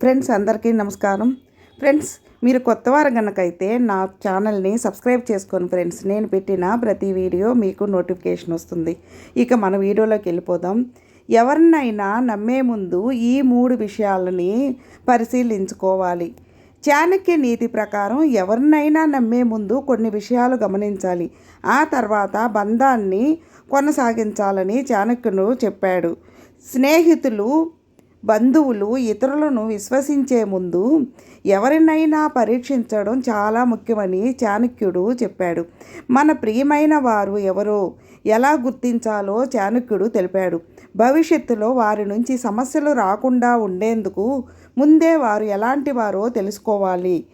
Friends అందరికీ నమస్కారం. Friends మీరు కొత్త వారు కనుకైతే నా ఛానల్ని సబ్స్క్రైబ్ చేసుకోండి ఫ్రెండ్స్. నేను పెట్టిన ప్రతి వీడియో మీకు నోటిఫికేషన్ వస్తుంది. ఇక మన వీడియోలోకి వెళ్ళిపోదాం. ఎవరినైనా నమ్మే ముందు ఈ మూడు విషయాలని పరిశీలించుకోవాలి. చాణక్య నీతి ప్రకారం ఎవరినైనా నమ్మే ముందు కొన్ని విషయాలు గమనించాలి. ఆ తర్వాత బంధాన్ని కొనసాగించాలని చాణక్యుడు చెప్పాడు. స్నేహితులు బంధువులు ఇతరులను విశ్వసించే ముందు ఎవరినైనా పరీక్షించడం చాలా ముఖ్యమని చాణక్యుడు చెప్పాడు. మన ప్రియమైన వారు ఎవరో ఎలా గుర్తించాలో చాణక్యుడు తెలిపాడు. భవిష్యత్తులో వారి నుంచి సమస్యలు రాకుండా ఉండేందుకు ముందే వారు ఎలాంటి వారో తెలుసుకోవాలి.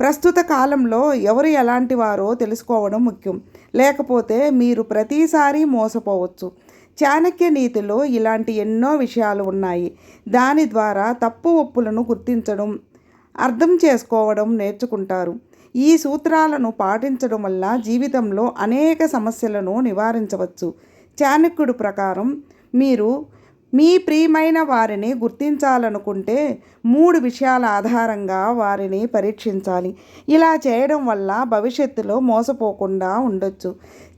ప్రస్తుత కాలంలో ఎవరు ఎలాంటి వారో తెలుసుకోవడం ముఖ్యం. లేకపోతే మీరు ప్రతిసారి మోసపోవచ్చు. చాణక్య నీతిలో ఇలాంటి ఎన్నో విషయాలు ఉన్నాయి. దాని ద్వారా తప్పు ఒప్పులను గుర్తించడం అర్థం చేసుకోవడం నేర్చుకుంటారు. ఈ సూత్రాలను పాటించడం వల్ల జీవితంలో అనేక సమస్యలను నివారించవచ్చు. చాణక్యుడు ప్రకారం మీరు మీ ప్రియమైన వారిని గుర్తించాలనుకుంటే మూడు విషయాల ఆధారంగా వారిని పరీక్షించాలి. ఇలా చేయడం వల్ల భవిష్యత్తులో మోసపోకుండా ఉండొచ్చు.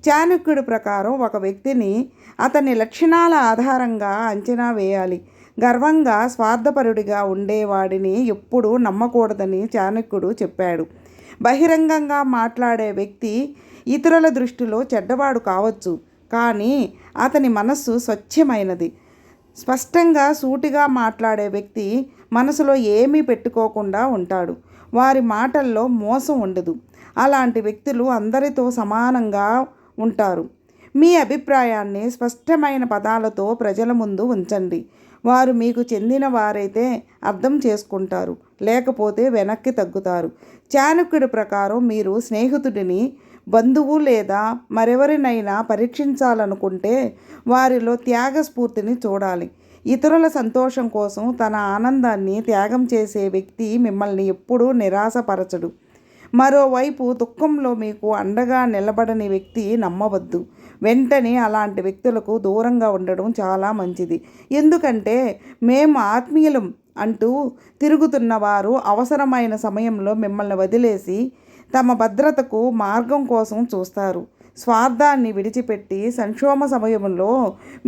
చాణక్యుడి ప్రకారం ఒక వ్యక్తిని అతని లక్షణాల ఆధారంగా అంచనా వేయాలి. గర్వంగా స్వార్థపరుడిగా ఉండేవాడిని ఎప్పుడూ నమ్మకూడదని చాణక్యుడు చెప్పాడు. బహిరంగంగా మాట్లాడే వ్యక్తి ఇతరుల దృష్టిలో చెడ్డవాడు కావచ్చు. కానీ అతని మనస్సు స్వచ్ఛమైనది. స్పష్టంగా సూటిగా మాట్లాడే వ్యక్తి మనసులో ఏమీ పెట్టుకోకుండా ఉంటాడు. వారి మాటల్లో మోసం ఉండదు. అలాంటి వ్యక్తులు అందరితో సమానంగా ఉంటారు. మీ అభిప్రాయాన్ని స్పష్టమైన పదాలతో ప్రజల ముందు ఉంచండి. వారు మీకు చెందిన వారైతే అర్థం చేసుకుంటారు లేకపోతే వెనక్కి తగ్గుతారు. చాణక్యుడి ప్రకారం మీరు స్నేహితుడిని బంధువు లేదా మరెవరినైనా పరీక్షించాలనుకుంటే వారిలో త్యాగస్ఫూర్తిని చూడాలి. ఇతరుల సంతోషం కోసం తన ఆనందాన్ని త్యాగం చేసే వ్యక్తి మిమ్మల్ని ఎప్పుడూ నిరాశపరచడు. మరోవైపు దుఃఖంలో మీకు అండగా నిలబడని వ్యక్తి నమ్మవద్దు. వెంటనే అలాంటి వ్యక్తులకు దూరంగా ఉండడం చాలా మంచిది. ఎందుకంటే మేము ఆత్మీయులం అంటూ తిరుగుతున్న వారు అవసరమైన సమయంలో మిమ్మల్ని వదిలేసి తమ భద్రతకు మార్గం కోసం చూస్తారు. స్వార్థాన్ని విడిచిపెట్టి సంక్షోభ సమయంలో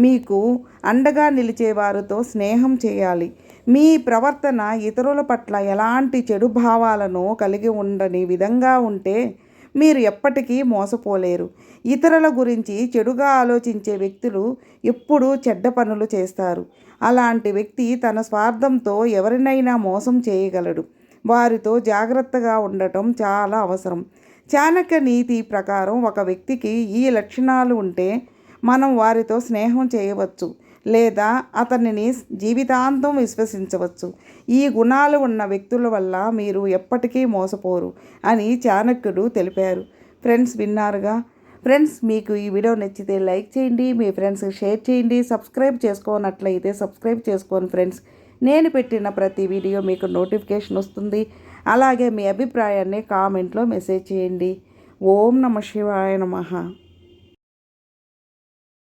మీకు అండగా నిలిచే వారితో స్నేహం చేయాలి. మీ ప్రవర్తన ఇతరుల పట్ల ఎలాంటి చెడు భావాలను కలిగి ఉండని విధంగా ఉంటే మీరు ఎప్పటికీ మోసపోలేరు. ఇతరుల గురించి చెడుగా ఆలోచించే వ్యక్తులు ఎప్పుడూ చెడ్డ పనులు చేస్తారు. అలాంటి వ్యక్తి తన స్వార్థంతో ఎవరినైనా మోసం చేయగలడు. వారితో జాగ్రత్తగా ఉండటం చాలా అవసరం. చాణక్య నీతి ప్రకారం ఒక వ్యక్తికి ఈ లక్షణాలు ఉంటే మనం వారితో స్నేహం చేయవచ్చు. లేదా అతనిని జీవితాంతం విశ్వసించవచ్చు. ఈ గుణాలు ఉన్న వ్యక్తుల వల్ల మీరు ఎప్పటికీ మోసపోరు అని చాణక్యుడు తెలిపారు. ఫ్రెండ్స్ విన్నారుగా? ఫ్రెండ్స్ మీకు ఈ వీడియో నచ్చితే లైక్ చేయండి మీ ఫ్రెండ్స్కి షేర్ చేయండి సబ్స్క్రైబ్ చేసుకోనట్లయితే సబ్స్క్రైబ్ చేసుకోండి ఫ్రెండ్స్. నేను పెట్టిన ప్రతి వీడియో మీకు నోటిఫికేషన్ వస్తుంది. అలాగే మీ అభిప్రాయాన్ని కామెంట్లో మెసేజ్ చేయండి. ఓం నమ శివాయ నమ.